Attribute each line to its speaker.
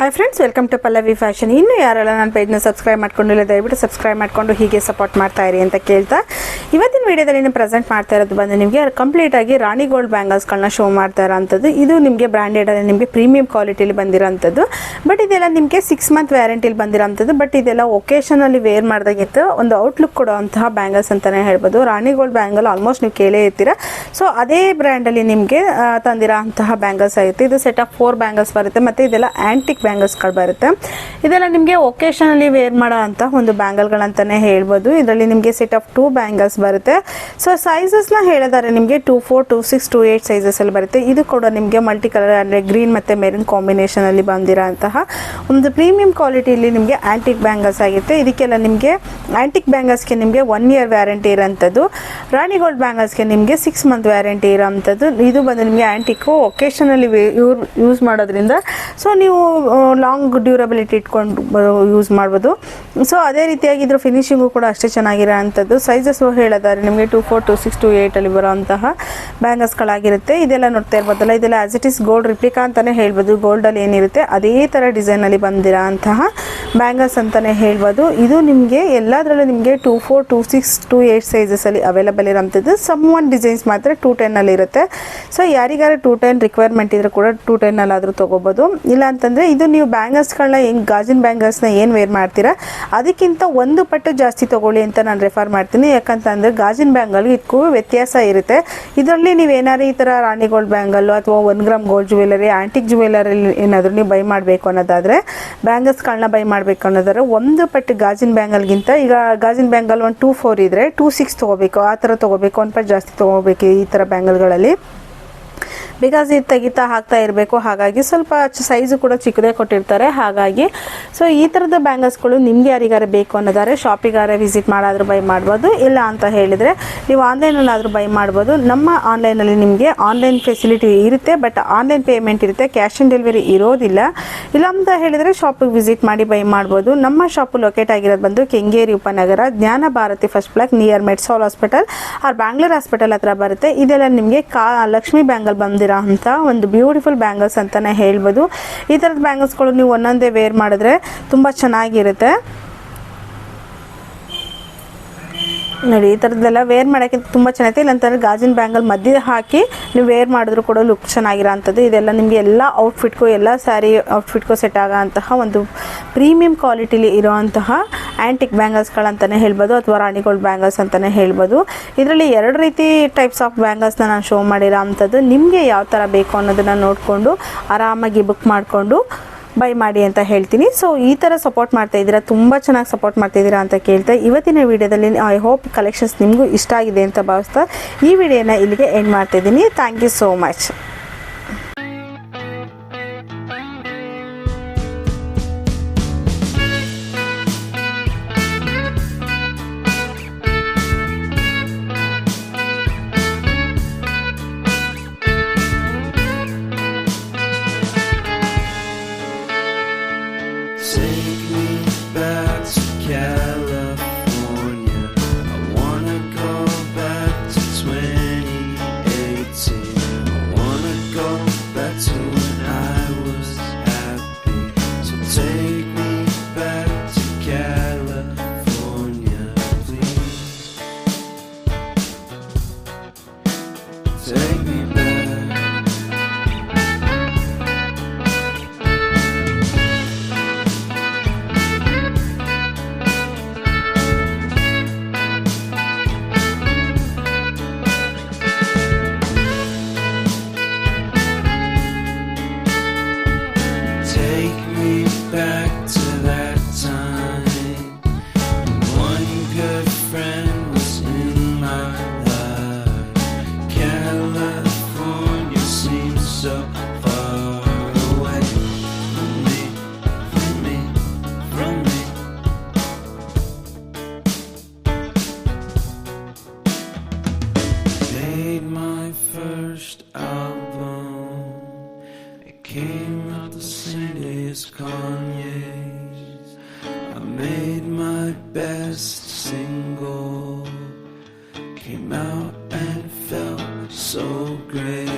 Speaker 1: Hi friends welcome to Pallavi fashion ಇನ್ನು ಯಾರೆಲ್ಲ ನನ್ನ ಪೇಜ್ನ ಸಬ್ಸ್ಕ್ರೈಬ್ ಮಾಡ್ಕೊಂಡಿಲ್ಲ, ದಯವಿಟ್ಟು ಸಬ್ಸ್ಕ್ರೈಬ್ ಮಾಡ್ಕೊಂಡು ಹೀಗೆ ಸಪೋರ್ಟ್ ಮಾಡ್ತಾ ಇರಿ ಅಂತ ಕೇಳ್ತಾ ಇವತ್ತಿನ ವಿಡಿಯೋದಲ್ಲಿ ನಾನು ಪ್ರೆಸೆಂಟ್ ಮಾಡ್ತಾ ಇರೋದು ಬಂದು ನಿಮಗೆ ಕಂಪ್ಲೀಟ್ ಆಗಿ ರಾಣಿ ಗೋಲ್ಡ್ ಬ್ಯಾಂಗಲ್ಸ್ಗಳನ್ನ ಶೋ ಮಾಡ್ತಾ ಇರೋಂಥದ್ದು. ಇದು ನಿಮಗೆ ಬ್ರ್ಯಾಂಡೆಡ್ ಅಲ್ಲಿ ನಿಮಗೆ ಪ್ರೀಮಿಯಂ ಕ್ವಾಲಿಟಿಲಿ ಬಂದಿರೋಂಥದ್ದು. ಬಟ್ ಇದೆಲ್ಲ ನಿಮಗೆ ಸಿಕ್ಸ್ ಮಂತ್ ವ್ಯಾರಂಟಿಲಿ ಬಂದಿರೋಂಥದ್ದು. ಬಟ್ ಇದೆಲ್ಲ ಒಕೇಶನಲ್ಲಿ ವೇರ್ ಮಾಡಿದಾಗಿತ್ತು. ಒಂದು ಔಟ್ಲುಕ್ ಕೊಡುವಂತಹ ಬ್ಯಾಂಗಲ್ಸ್ ಅಂತಲೇ ಹೇಳ್ಬೋದು. ರಾಣಿ ಗೋಲ್ಡ್ ಬ್ಯಾಂಗಲ್ ಆಲ್ಮೋಸ್ಟ್ ನೀವು ಕೇಳೇ ಇರ್ತೀರ. ಸೊ ಅದೇ ಬ್ರ್ಯಾಂಡಲ್ಲಿ ನಿಮಗೆ ತಂದಿರೋ ಅಂತಹ ಬ್ಯಾಂಗಲ್ಸ್ ಆಗುತ್ತೆ. ಇದು ಸೆಟ್ ಆಫ್ ಫೋರ್ ಬ್ಯಾಂಗಲ್ಸ್ ಬರುತ್ತೆ. ಮತ್ತು ಇದೆಲ್ಲ ಆ್ಯಂಟಿಕ್ ಬ್ಯಾಂಗಲ್ಸ್ಗಳು ಬರುತ್ತೆ. ಇದೆಲ್ಲ ನಿಮಗೆ ಒಕೇಶನಲ್ಲಿ ವೇರ್ ಮಾಡೋ ಅಂತ ಒಂದು ಬ್ಯಾಂಗಲ್ಗಳಂತಲೇ ಹೇಳ್ಬೋದು. ಇದರಲ್ಲಿ ನಿಮಗೆ ಸೆಟ್ ಆಫ್ ಟೂ ಬ್ಯಾಂಗಲ್ಸ್ ಬರುತ್ತೆ. ಸೊ ಸೈಜಸ್ನ ಹೇಳಿದ್ದಾರೆ ನಿಮಗೆ two four two six two eight ಸೈಜಸಲ್ಲಿ ಬರುತ್ತೆ. ಇದು ಕೂಡ ನಿಮಗೆ ಮಲ್ಟಿ ಕಲರ್ ಅಂದರೆ ಗ್ರೀನ್ ಮತ್ತು ಮೆರಿನ್ ಕಾಂಬಿನೇಷನಲ್ಲಿ ಬಂದಿರೋ ಅಂತಹ ಒಂದು ಪ್ರೀಮಿಯಂ ಕ್ವಾಲಿಟಿಯಲ್ಲಿ ನಿಮಗೆ ಆ್ಯಂಟಿಕ್ ಬ್ಯಾಂಗಲ್ಸ್ ಆಗಿರುತ್ತೆ. ಇದಕ್ಕೆಲ್ಲ ನಿಮಗೆ ಆ್ಯಂಟಿಕ್ ಬ್ಯಾಂಗಲ್ಸ್ಗೆ ನಿಮಗೆ ಒನ್ ಇಯರ್ ವ್ಯಾರಂಟಿ ಇರೋಂಥದ್ದು. ರಾಣಿ ಗೋಲ್ಡ್ ಬ್ಯಾಂಗಲ್ಸ್ಗೆ ನಿಮಗೆ ಸಿಕ್ಸ್ ಮಂತ್ ವ್ಯಾರಂಟಿ ಇರೋಂಥದ್ದು. ಇದು ಬಂದು ನಿಮಗೆ ಆ್ಯಂಟಿಕ್ಕು ಒಕೇಶನಲ್ಲಿ ಯೂಸ್ ಮಾಡೋದ್ರಿಂದ. ಸೊ ನೀವು ಲಾಂಗ್ ಡ್ಯೂರಬಿಲಿಟಿ ಇಟ್ಕೊಂಡು ಯೂಸ್ ಮಾಡ್ಬೋದು. ಸೊ ಅದೇ ರೀತಿಯಾಗಿ ಇದ್ರ ಫಿನಿಶಿಂಗು ಕೂಡ ಅಷ್ಟೇ ಚೆನ್ನಾಗಿರೋ ಅಂಥದ್ದು ಸೈಜಸ್ ಹೇಳಿದ್ದಾರೆ. ನಿಮಗೆ two four two six two ಏಯ್ಟಲ್ಲಿ ಬರೋಂತಹ ಬ್ಯಾಂಗಲ್ಸ್ಗಳಾಗಿರುತ್ತೆ ಇದೆಲ್ಲ ನೋಡ್ತಾ ಇರ್ಬೋದಲ್ಲ, ಇದೆಲ್ಲ as it is gold replica ಅಂತಲೇ ಹೇಳ್ಬೋದು. ಗೋಲ್ಡಲ್ಲಿ ಏನಿರುತ್ತೆ, ಅದೇ ಥರ ಡಿಸೈನಲ್ಲಿ ಬಂದಿರೋ ಅಂತಹ ಬ್ಯಾಂಗಲ್ಸ್ ಅಂತಲೇ ಹೇಳ್ಬೋದು. ಇದು ನಿಮಗೆ ಎಲ್ಲದರಲ್ಲೂ ನಿಮಗೆ two four two six two eight ಸೈಜಸಲ್ಲಿ available ಇರೋಂಥದ್ದು. ಸಮ್ ಒನ್ ಡಿಸೈನ್ಸ್ ಮಾತ್ರ ಟೂ ಟೆನ್ನಲ್ಲಿ ಇರುತ್ತೆ. ಸೊ ಯಾರಿಗಾರು ಟೂ ಟೆನ್ ರಿಕ್ವೈರ್ಮೆಂಟ್ ಇದ್ರೆ ಕೂಡ ಟೂ ಟೆನ್ನಲ್ಲಾದರೂ ತೊಗೋಬೋದು. ಇಲ್ಲ ಅಂತಂದರೆ ಇದು ನೀವು ಬ್ಯಾಂಗಲ್ಸ್ಗಳನ್ನ ಹೆಂಗೆ ಗಾಜಿನ ಬ್ಯಾಂಗಲ್ಸ್ನ ಏನು ವೇರ್ ಮಾಡ್ತೀರಾ, ಅದಕ್ಕಿಂತ ಒಂದು ಪಟ್ಟು ಜಾಸ್ತಿ ತೊಗೊಳ್ಳಿ ಅಂತ ನಾನು ರೆಫರ್ ಮಾಡ್ತೀನಿ. ಯಾಕಂತಂದರೆ ಗಾಜಿನ ಬ್ಯಾಂಗಲ್ ಇದಕ್ಕೂ ವ್ಯತ್ಯಾಸ ಇರುತ್ತೆ. ಇದರಲ್ಲಿ ನೀವು ಏನಾದ್ರು ಈ ಥರ ರಾಣಿ ಗೋಲ್ಡ್ ಬ್ಯಾಂಗಲ್ಲು ಅಥವಾ one gram gold jewellery antique jewellery ಏನಾದರೂ ನೀವು ಬೈ ಮಾಡಬೇಕು ಅನ್ನೋದಾದರೆ ಬ್ಯಾಂಗಲ್ಸ್ಗಳನ್ನ ಬೈ ಮಾಡಬೇಕು ಅನ್ನೋದಾದ್ರೆ ಒಂದು ಪಟ್ಟು ಗಾಜಿನ ಬ್ಯಾಂಗಲ್ಗಿಂತ ಈಗ ಗಾಜಿನ ಬ್ಯಾಂಗಲ್ ಒಂದು ಟೂ ಫೋರ್ ಇದ್ದರೆ ಟೂ ಸಿಕ್ಸ್ ತೊಗೋಬೇಕು, ಆ ಥರ ತೊಗೋಬೇಕು, ಒಂದು ಪಟ್ಟು ಜಾಸ್ತಿ ತೊಗೋಬೇಕು ಈ ಥರ ಬ್ಯಾಂಗಲ್ಗಳಲ್ಲಿ ಬಿಕಾಸ್ ಇದು ತೆಗಿತಾ ಹಾಕ್ತಾ ಇರಬೇಕು. ಹಾಗಾಗಿ ಸ್ವಲ್ಪ ಸೈಜು ಕೂಡ ಚಿಕ್ಕದೇ ಕೊಟ್ಟಿರ್ತಾರೆ. ಹಾಗಾಗಿ ಸೊ ಈ ಥರದ ಬ್ಯಾಂಗಲ್ಸ್ಗಳು ನಿಮಗೆ ಯಾರಿಗಾರ ಬೇಕು ಅನ್ನೋದಾದ್ರೆ ಶಾಪಿಗಾರ ವಿಸಿಟ್ ಮಾಡಾದರೂ ಬೈ ಮಾಡ್ಬೋದು. ಇಲ್ಲ ಅಂತ ಹೇಳಿದರೆ ನೀವು ಆನ್ಲೈನಲ್ಲಾದರೂ ಬೈ ಮಾಡ್ಬೋದು. ನಮ್ಮ ಆನ್ಲೈನಲ್ಲಿ ನಿಮಗೆ ಆನ್ಲೈನ್ ಫೆಸಿಲಿಟಿ ಇರುತ್ತೆ ಬಟ್ ಆನ್ಲೈನ್ ಪೇಮೆಂಟ್ ಇರುತ್ತೆ. ಕ್ಯಾಶ್ ಆನ್ ಡೆಲಿವರಿ ಇರೋದಿಲ್ಲ. ಇಲ್ಲ ಅಂತ ಹೇಳಿದರೆ ಶಾಪಿಗೆ ವಿಸಿಟ್ ಮಾಡಿ ಬೈ ಮಾಡ್ಬೋದು. ನಮ್ಮ ಶಾಪು ಲೊಕೇಟ್ ಆಗಿರೋದು ಬಂದು Kengeri Upanagara, Jnana Bharathi first block near Medsol hospital or Bangalore hospital ಹತ್ರ ಬರುತ್ತೆ. ಇದೆಲ್ಲ ನಿಮಗೆ ಕಾ ಲಕ್ಷ್ಮಿ ಬ್ಯಾಂಗಲ್ ಬಂದಿರೋ ಅಂತ ಒಂದು ಬ್ಯೂಟಿಫುಲ್ ಬ್ಯಾಂಗಲ್ಸ್ ಅಂತಲೇ ಹೇಳ್ಬೋದು. ಈ ಥರದ ಬ್ಯಾಂಗಲ್ಸ್ಗಳು ನೀವು ಒಂದೊಂದೇ ವೇರ್ ಮಾಡಿದ್ರೆ ತುಂಬ ಚೆನ್ನಾಗಿರುತ್ತೆ. ನೋಡಿ, ಈ ಥರದ್ದೆಲ್ಲ ವೇರ್ ಮಾಡೋಕ್ಕಿಂತ ತುಂಬ ಚೆನ್ನಾಗಿದೆ ಇಲ್ಲಾಂತಂದ್ರೆ ಗಾಜಿನ ಬ್ಯಾಂಗಲ್ ಮಧ್ಯೆ ಹಾಕಿ ನೀವು ವೇರ್ ಮಾಡಿದ್ರು ಕೂಡ ಲುಕ್ ಚೆನ್ನಾಗಿರೋ ಅಂಥದ್ದು. ಇದೆಲ್ಲ ನಿಮಗೆ ಎಲ್ಲ ಔಟ್ಫಿಟ್ಗೂ ಎಲ್ಲ ಸ್ಯಾರಿ ಔಟ್ಫಿಟ್ಗೂ ಸೆಟ್ ಆಗೋ ಅಂತಹ ಒಂದು ಪ್ರೀಮಿಯಂ ಕ್ವಾಲಿಟಿಲಿ ಇರೋವಂತಹ ಆ್ಯಂಟಿಕ್ ಬ್ಯಾಂಗಲ್ಸ್ಗಳಂತಲೇ ಹೇಳ್ಬೋದು, ಅಥವಾ ರಾಣಿಗೋಲ್ಡ್ ಬ್ಯಾಂಗಲ್ಸ್ ಅಂತಲೇ ಹೇಳ್ಬೋದು. ಇದರಲ್ಲಿ ಎರಡು ರೀತಿ ಟೈಪ್ಸ್ ಆಫ್ ಬ್ಯಾಂಗಲ್ಸ್ನ ನಾನು ಶೋ ಮಾಡಿರೋ ಅಂಥದ್ದು. ನಿಮಗೆ ಯಾವ ಥರ ಬೇಕು ಅನ್ನೋದನ್ನು ನೋಡಿಕೊಂಡು, ಆರಾಮಾಗಿ ಬುಕ್ ಮಾಡಿಕೊಂಡು ಬೈ ಮಾಡಿ ಅಂತ ಹೇಳ್ತೀನಿ. ಸೊ ಈ ಥರ ಸಪೋರ್ಟ್ ಮಾಡ್ತಾ ಇದ್ದೀರಾ, ತುಂಬ ಚೆನ್ನಾಗಿ ಸಪೋರ್ಟ್ ಮಾಡ್ತಾ ಇದ್ದೀರಾ ಅಂತ ಕೇಳ್ತಾ ಇವತ್ತಿನ ವಿಡಿಯೋದಲ್ಲಿ ಐ ಹೋಪ್ ಕಲೆಕ್ಷನ್ಸ್ ನಿಮಗೂ ಇಷ್ಟ ಆಗಿದೆ ಅಂತ ಭಾವಿಸ್ತಾ ಈ ವಿಡಿಯೋನ ಇಲ್ಲಿಗೆ ಎಂಡ್ ಮಾಡ್ತಾ ಇದ್ದೀನಿ. Thank you so much
Speaker 2: take best single. Came out and felt so great.